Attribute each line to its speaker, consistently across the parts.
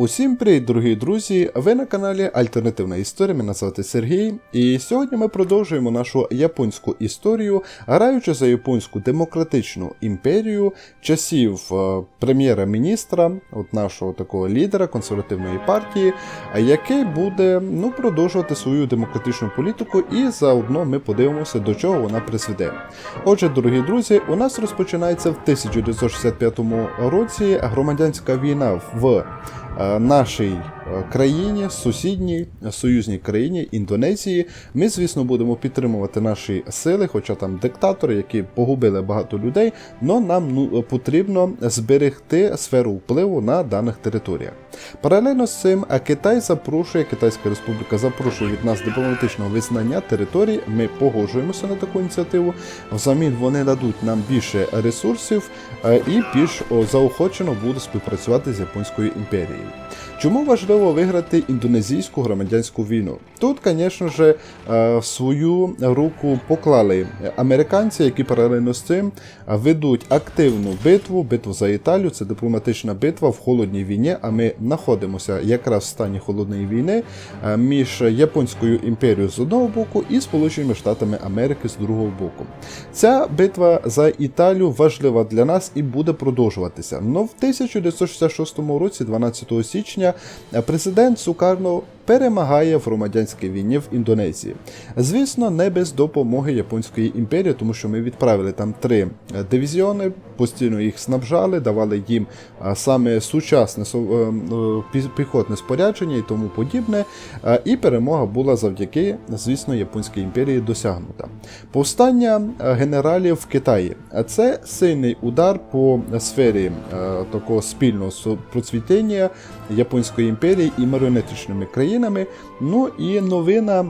Speaker 1: Усім привіт, дорогі друзі! Ви на каналі Альтернативна Історія. Мене звати Сергій. І сьогодні ми продовжуємо нашу японську історію, граючи за японську демократичну імперію часів е, прем'єра-міністра, от нашого такого лідера консервативної партії, який буде ну, продовжувати свою демократичну політику, і заодно ми подивимося, до чого вона призведе. Отже, дорогі друзі, у нас розпочинається в 1965 році громадянська війна в нашій е, країні, сусідній союзній країні Індонезії. Ми, звісно, будемо підтримувати наші сили, хоча там диктатори, які погубили багато людей, але нам ну, потрібно зберегти сферу впливу на даних територіях. Паралельно з цим Китай запрошує, Китайська Республіка запрошує від нас дипломатичного визнання територій. Ми погоджуємося на таку ініціативу. Взамін вони дадуть нам більше ресурсів е, і більш заохочено будуть співпрацювати з Японською імперією. Чому важливо виграти індонезійську громадянську війну? Тут, звісно ж, е, свою руку поклали американці, які паралельно з цим е, ведуть активну битву, битву за Італію. Це дипломатична битва в холодній війні. А ми знаходимося якраз в стані холодної війни е, між Японською імперією з одного боку і Сполученими Штатами Америки з другого боку. Ця битва за Італію важлива для нас і буде продовжуватися. Но в 1966 році, 12 січня, президент Сукарно перемагає в громадянській війні в Індонезії. Звісно, не без допомоги Японської імперії, тому що ми відправили там три е, дивізіони, постійно їх снабжали, давали їм саме сучасне е, е, пі- піхотне спорядження і тому подібне. І перемога була завдяки, звісно, Японській імперії досягнута. Повстання е, генералів в Китаї. Це сильний удар по сфері е, такого спільного процвітання Японської імперії і маріонетичними країнами. Ну і новина.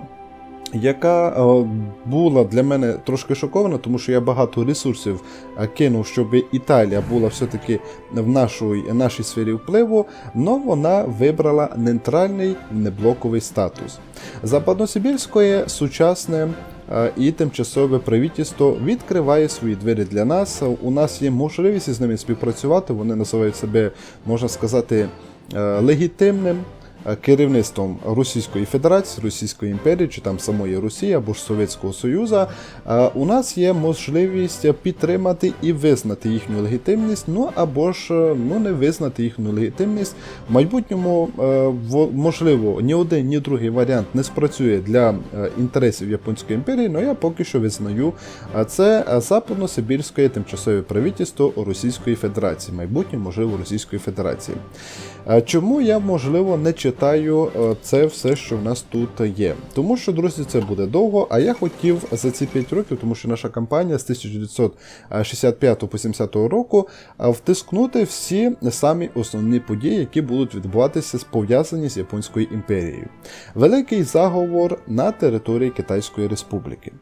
Speaker 1: Яка е, була для мене трошки шокована, тому що я багато ресурсів е, кинув, щоб Італія була все-таки в нашій, нашій сфері впливу, але вона вибрала нейтральний неблоковий статус. Западносибірське сучасне е, і тимчасове правительство відкриває свої двері для нас. У нас є можливість з ними співпрацювати. Вони називають себе, можна сказати, легітимним керівництвом Російської Федерації, Російської імперії чи там самої Росії або ж Совєтського Союзу, е, у нас є можливість підтримати і визнати їхню легітимність, ну або ж е, ну не визнати їхню легітимність. В майбутньому е, можливо ні один, ні другий варіант не спрацює для е, інтересів Японської імперії, але я поки що визнаю е, це е, Западно-Сибірське тимчасове правительство Російської Федерації, майбутнє, можливо, Російської Федерації. Е, Чому я, можливо, не читаю е, це все, що в нас тут є? Тому що, друзі, це буде довго, а я хотів за ці 5 років, тому що наша кампанія з 1965 по 70 року е, втискнути всі самі основні події, які будуть відбуватися пов'язані з Японською імперією. Великий заговор на території Китайської Республіки.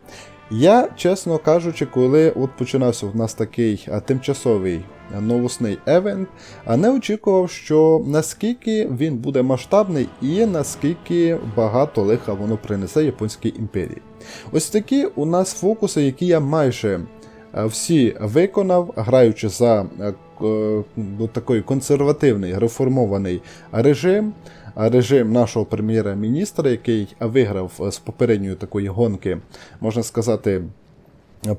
Speaker 1: Я, чесно кажучи, коли от починався в нас такий тимчасовий новосний евент, а не очікував, що наскільки він буде масштабний і наскільки багато лиха воно принесе Японській імперії. Ось такі у нас фокуси, які я майже всі виконав, граючи за к- е, такий консервативний реформований режим. Режим нашого прем'єра-міністра, який виграв е, з попередньої такої гонки, можна сказати,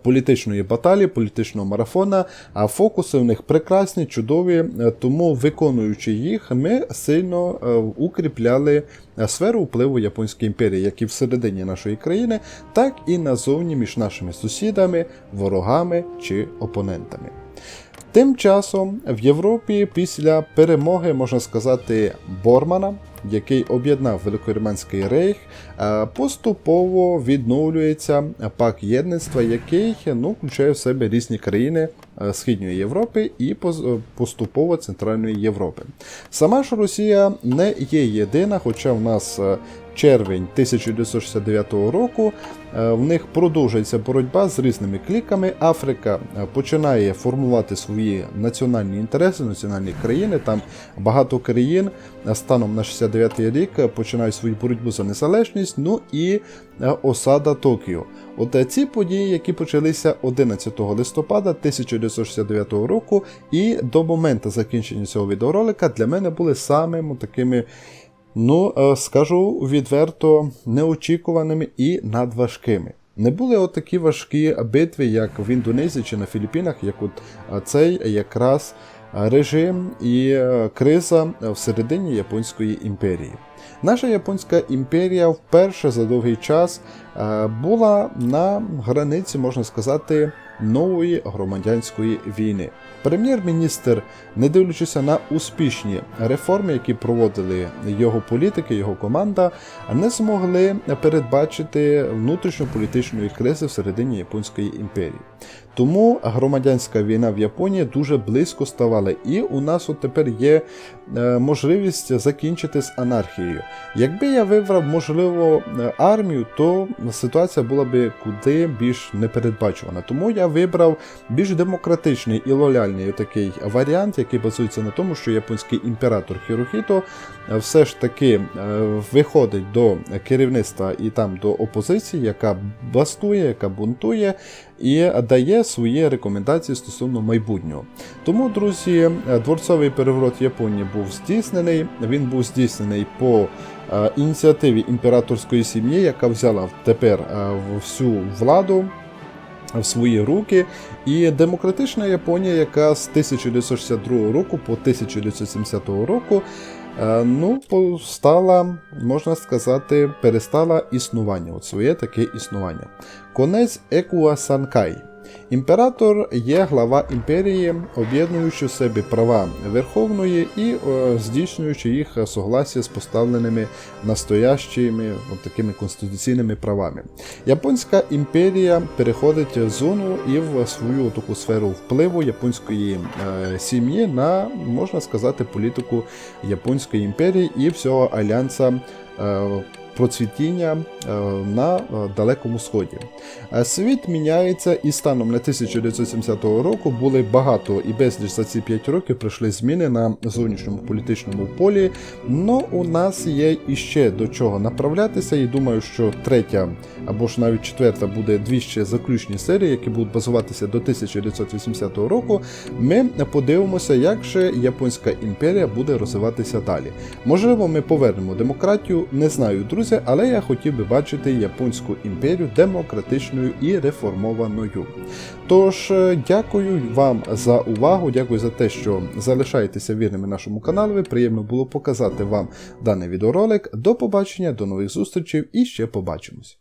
Speaker 1: політичної баталії, політичного марафона, а фокуси в них прекрасні, чудові, е, тому виконуючи їх, ми сильно е, укріпляли сферу впливу Японської імперії, як і всередині нашої країни, так і назовні між нашими сусідами, ворогами чи опонентами. Тим часом в Європі після перемоги, можна сказати, Бормана, який об'єднав Великоріманський рейх, е, поступово відновлюється пак єдництва, який ну, включає в себе різні країни е, Східної Європи і е, поступово Центральної Європи. Сама ж Росія не є єдина, хоча в нас червень 1969 року. Е, В них продовжується боротьба з різними кліками. Африка е, починає формувати свої національні інтереси, національні країни. Там багато країн е, станом на 69-й рік починають свою боротьбу за незалежність. Ну і осада Токіо. От ці події, які почалися 11 листопада 1969 року, і до моменту закінчення цього відеоролика для мене були самими такими. Ну, е, скажу відверто, неочікуваними і надважкими. Не були от такі важкі битви, як в Індонезії чи на Філіппінах, як от е, цей якраз режим і е, криза всередині Японської імперії. Наша Японська імперія вперше за довгий час була на границі, можна сказати, нової громадянської війни. Прем'єр-міністр, не дивлячись на успішні реформи, які проводили його політики, його команда, не змогли передбачити внутрішньополітичної кризи всередині Японської імперії. Тому громадянська війна в Японії дуже близько ставала, і у нас от тепер є е, можливість закінчити з анархією. Якби я вибрав, можливо, е, армію, то ситуація була би куди більш непередбачувана. Тому я вибрав більш демократичний і лояльний такий варіант, який базується на тому, що японський імператор Хірохіто е, все ж таки виходить до керівництва і там до опозиції, яка бастує, яка бунтує, і дає свої рекомендації стосовно майбутнього. Тому, друзі, е, дворцовий переворот Японії був здійснений. Він був здійснений по е, ініціативі імператорської сім'ї, яка взяла тепер е, всю владу. В свої руки, і демократична Японія, яка з 1962 року по 1970 року ну, по- стала, можна сказати, перестала існування, от своє таке існування. Конець Екуа Санкай. Імператор є глава імперії, об'єднуючи в себе права верховної і е, здійснюючи їх согласія з поставленими настоящими от такими конституційними правами. Японська імперія переходить зону і в свою таку сферу впливу японської е, сім'ї на, можна сказати, політику Японської імперії і всього альянса. Процвітіння е, на е, Далекому Сході. Е, Світ міняється, і станом на 1970 року були багато і безліч за ці 5 років прийшли зміни на зовнішньому політичному полі. Но у нас є іще до чого направлятися, і думаю, що третя або ж навіть четверта буде дві ще заключні серії, які будуть базуватися до 1980 року. Ми подивимося, як же Японська імперія буде розвиватися далі. Можливо, ми повернемо демократію, не знаю, друзі, але я хотів би бачити Японську імперію демократичною і реформованою. Тож, е, дякую вам за увагу, дякую за те, що залишаєтеся вірними нашому каналу. Приємно було показати вам даний відеоролик. До побачення, до нових зустрічей і ще побачимось.